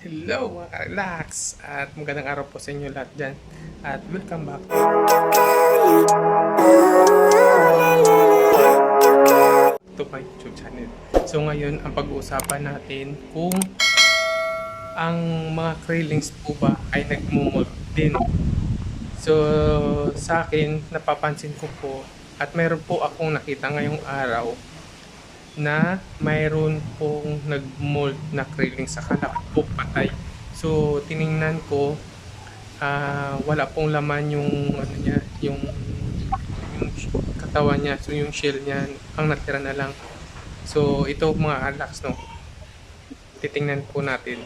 Hello mga relax at magandang araw po sa inyo lahat dyan at welcome back to my YouTube channel. So ngayon ang pag-uusapan natin kung ang mga krillings po ba ay nagmumult din. So sa akin napapansin ko po at meron po akong nakita ngayong araw na mayroon pong nag-mold na krilling sa kalap po patay. So, tiningnan ko, ah, wala pong laman yung, ano niya, yung, yung katawan niya, so yung shell niya, ang natira na lang. So, ito mga relax, no? Titingnan po natin.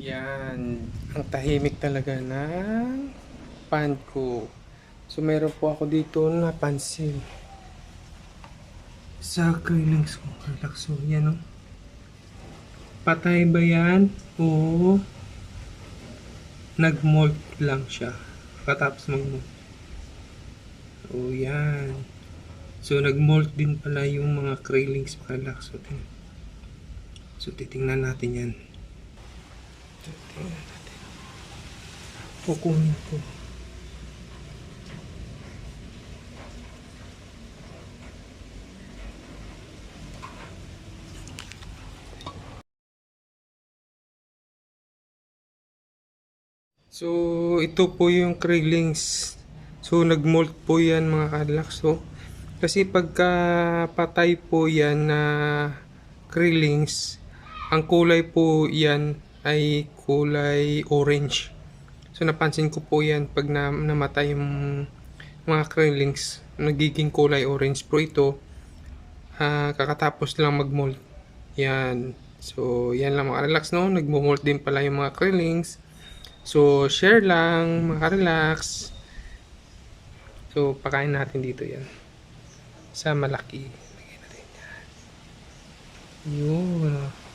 Yan. Ang tahimik talaga ng pan ko. So, meron po ako dito napansin sa kailangs ko relax so yan o patay ba yan o nag-molt lang siya? Katapos mag-molt. O yan. So nag-molt din pala yung mga krillings relax so, tin- so titingnan natin yan. Titingnan natin. Kukunin ko So, ito po yung krillings. So, nag-molt po yan mga kadlaks. So, kasi pagka patay po yan na krillings, ang kulay po yan ay kulay orange. So, napansin ko po yan pag na, namatay yung mga krillings, nagiging kulay orange po ito. ah, kakatapos lang mag-molt. Yan. So, yan lang mga relax no. Nagmo-molt din pala yung mga krillings. So, share lang, maka-relax. So, pakain natin dito yan. Sa malaki. Lagyan natin yan. Yun.